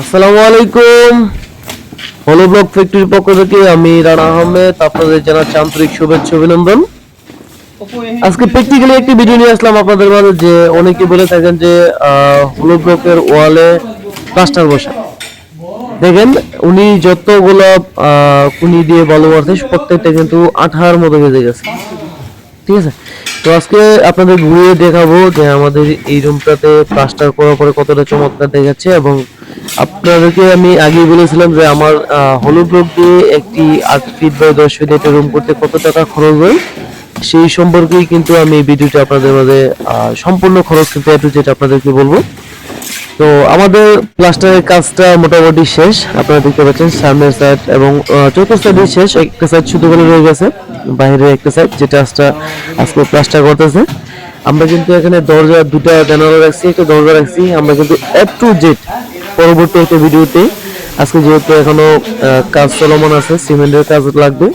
আসসালামু আলাইকুম। হলো ব্লক ফ্যাক্টরির পক্ষ থেকে আমি রানা আহমেদ, আপনাদের জানাচ্ছি আন্তরিক শুভেচ্ছা, অভিনন্দন। আজকে প্র্যাকটিক্যালি একটি ভিডিও নিয়ে আসলাম আপনাদের মাঝে যে অনেকে বলে থাকেন যে হলো ব্লকের ওয়ালে প্লাস্টার বসা। দেখেন, উনি যতগুলো কুনি দিয়ে বলো মারছে, প্রত্যেকটা কিন্তু আঠার মতো বেজে গেছে। ঠিক আছে? তো আজকে আপনাদের ঘুরিয়ে দেখাবো যে আমাদের এই রুমটাতে প্লাস্টার করার পরে কতটা চমৎকার দেখাচ্ছে এবং আপনাদেরকে আমি আগেই বলেছিলাম যে আমার হলুদ ব্লক দিয়ে একটি আট ফিট বাই দশ ফিট একটা রুম করতে কত টাকা খরচ হয়, সেই সম্পর্কেই কিন্তু আমি ভিডিওটা আপনাদের মাঝে সম্পূর্ণ খরচ কিন্তু একটু যেটা আপনাদেরকে বলব। তো আমাদের প্লাস্টারের কাজটা মোটামুটি শেষ, আপনারা দেখতে পাচ্ছেন সামনের সাইড এবং চতুর্থ সাইডে শেষ, একটা সাইড শুধু করে রয়ে গেছে, বাইরে একটা সাইড যেটা আজটা আজকে প্লাস্টার করতেছে। আমরা কিন্তু এখানে দরজা দুটা জানালা রাখছি, একটা দরজা রাখছি, আমরা কিন্তু এ টু জেড পরবর্তী একটা ভিডিওতে। আজকে যেহেতু এখনও আহ, কাজ চলমান আছে সিমেন্টের কাজ লাগবে।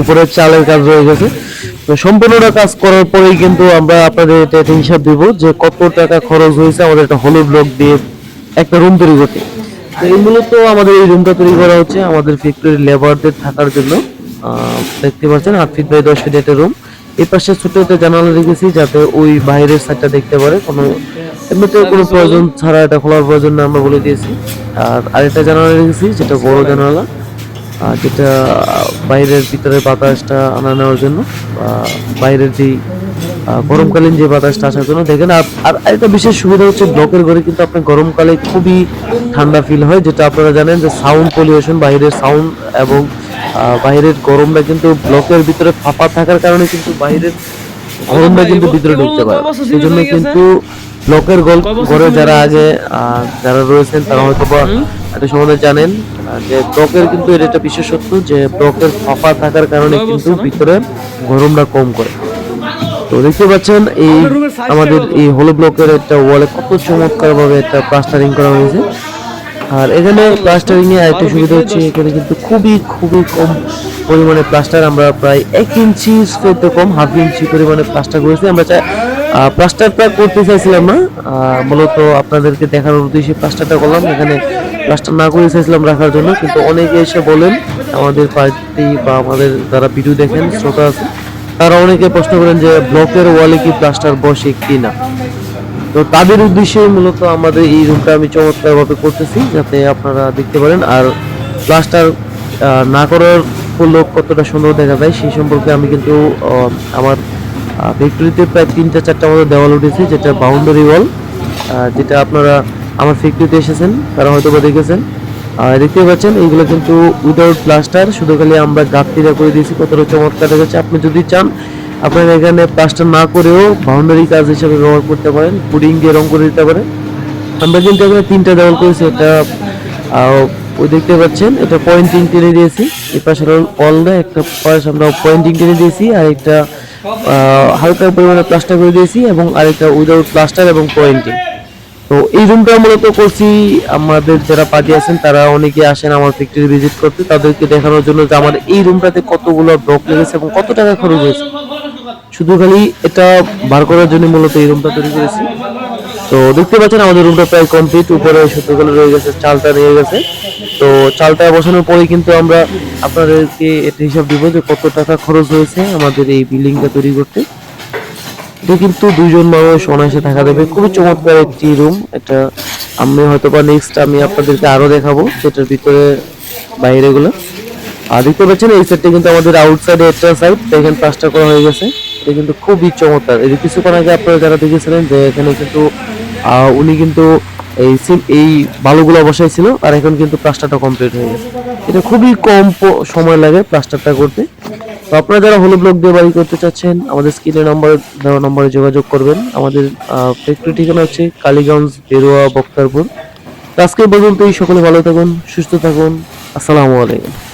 উপরের চালের কাজ রয়ে গেছে। তো সম্পূর্ণটা কাজ করার পরেই কিন্তু আমরা আপনাদের এটা একটা হিসাব দিব যে কত টাকা খরচ হয়েছে আমাদের একটা হলো ব্লক দিয়ে একটা রুম তৈরি করতে। তো এই মূলত আমাদের এই রুমটা তৈরি করা হচ্ছে আমাদের ফ্যাক্টরির লেবারদের থাকার জন্য। দেখতে পাচ্ছেন আট ফিট বাই দশ ফিট একটা রুম এই পাশে ছোট একটা জানালা রেখেছি যাতে ওই বাইরের সাইডটা দেখতে পারে। কোনো এমনিতে কোনো প্রয়োজন ছাড়া এটা খোলার প্রয়োজন না আমরা বলে দিয়েছি। আর আরেকটা জানালা রেখেছি যেটা বড় জানালা আর যেটা বাইরের ভিতরের বাতাসটা আনা নেওয়ার জন্য, বা বাইরের যে গরমকালীন যে বাতাসটা আসার জন্য। দেখেন, আর একটা বিশেষ সুবিধা হচ্ছে ব্লকের ঘরে কিন্তু আপনার গরমকালে খুবই ঠান্ডা ফিল হয়, যেটা আপনারা জানেন যে সাউন্ড পলিউশন বাইরের সাউন্ড এবং বাইরের গরমটা কিন্তু ব্লকের ভিতরে ফাঁপা থাকার কারণে কিন্তু বাইরের গরমটা কিন্তু ভিতরে ঢুকতে পারে। সেই জন্য কিন্তু ব্লকের গল- ঘরে যারা আগে যারা রয়েছেন তারা হয়তো বা একটা সম্বন্ধে জানেন যে ব্লকের কিন্তু এটা একটা বিশেষত্ব যে ব্লকের ফাঁপা থাকার কারণে কিন্তু ভিতরে গরমটা কম করে। তো দেখতে পাচ্ছেন এই আমাদের এই হলো ব্লকের একটা ওয়ালে কত চমৎকার ভাবে একটা প্লাস্টারিং করা হয়েছে। আর এখানে প্লাস্টারিং এ আরেকটা সুবিধা হচ্ছে, এখানে কিন্তু খুবই খুবই কম পরিমাণে প্লাস্টার আমরা প্রায় এক ইঞ্চি তো কম হাফ ইঞ্চি পরিমাণে প্লাস্টার করেছি। আমরা চাই প্লাস্টারটা করতে চাইছিলাম না মূলত আপনাদেরকে দেখানোর উদ্দেশ্যে প্লাস্টারটা করলাম। এখানে প্লাস্টার না করে চাইছিলাম রাখার জন্য, কিন্তু অনেকে এসে বলেন, আমাদের পার্টি বা আমাদের যারা ভিডিও দেখেন, শ্রোতা আছে তারা অনেকে প্রশ্ন করেন যে, ব্লকের ওয়ালে কি প্লাস্টার বসে কি না তো তাদের উদ্দেশ্যে মূলত আমাদের এই রুমটা আমি চমৎকারভাবে করতেছি, যাতে আপনারা দেখতে পারেন। আর প্লাস্টার না করার করলেও কতটা সুন্দর দেখা যায়, সেই সম্পর্কে আমি কিন্তু আমার ফ্যাক্টরিতে প্রায় তিনটা, চারটা মতো দেওয়াল উঠেছে, যেটা বাউন্ডারি ওয়াল যেটা আপনারা আমার ফ্যাক্টরিতে এসেছেন, তারা হয়তো বা দেখেছেন দেখতে পাচ্ছেন এইগুলো কিন্তু উইদাউট প্লাস্টার শুধু খালি আমরা গাঁথনিটা করে দিয়েছি, কতটা চমৎকার দেখাচ্ছে। আপনি যদি চান আপনারা এখানে প্লাস্টার না করেও বাউন্ডারি কাজ হিসেবে ব্যবহার করতে পারেন পুডিং দিয়ে রং করে দিতে পারেন। আমরা কিন্তু এখানে তিনটা দেওয়াল করেছি এটা ওই দেখতে পাচ্ছেন, এটা পয়েন্টিং টেনে দিয়েছি। এই পাশে অল দেয় একটা পাশে আমরা পয়েন্টিং টেনে দিয়েছি, আর একটা হালকা পরিমাণে প্লাস্টার করে দিয়েছি এবং আরেকটা উইদাউট প্লাস্টার এবং পয়েন্টিং তো এই রুমটা মূলত করছি, আমাদের যারা পার্টি আছেন, তারা অনেকে আসেন আমার ফ্যাক্টরি ভিজিট করতে, তাদেরকে দেখানোর জন্য যে আমার এই রুমটাতে কতগুলো ব্লক লেগেছে এবং কত টাকা খরচ হয়েছে। শুধু খালি এটা বার করার জন্য মূলত এই রুমটা তৈরি করেছি। তো দেখতে পাচ্ছেন আমাদের রুমটা প্রায় কমপ্লিট উপরে সত্যগুলো রয়ে গেছে, চালটা নিয়ে গেছে। তো চালটা বসানোর পরে কিন্তু আমরা আপনাদেরকে এটা হিসাব দিব যে কত টাকা খরচ হয়েছে আমাদের এই বিল্ডিংটা তৈরি করতে। এটা কিন্তু দুজন মানুষ অনায়াসে থাকা দেবে খুবই চমৎকার একটি রুম এটা আমি হয়তো বা নেক্সট আমি আপনাদেরকে আরও দেখাবো সেটার ভিতরে বাইরেগুলো। আর দেখতে পাচ্ছেন এই সাইডটা কিন্তু আমাদের আউটসাইডে একটা সাইড এখানে প্লাস্টার করা হয়ে গেছে। এটা কিন্তু খুবই চমৎকার। এই যে কিছুক্ষণ আগে আপনারা যারা দেখেছিলেন যে এখানে কিন্তু উনি কিন্তু এই সিম- এই বালুগুলো বসাইছিল আর এখন কিন্তু প্লাস্টারটা কমপ্লিট হয়ে গেছে। এটা খুবই কম সময় লাগে প্লাস্টারটা করতে। তো আপনারা যারা হলো ব্লক দিয়ে বাড়ি করতে চাচ্ছেন, আমাদের স্ক্রিনে নাম্বার, দেওয়া নম্বরে যোগাযোগ করবেন। আমাদের ফ্যাক্টরি ঠিকানা হচ্ছে কালীগঞ্জ, বেরোয়া, বক্তারপুর। আজকে পর্যন্তই। সকলে ভালো থাকুন, সুস্থ থাকুন। আসসালামু আলাইকুম।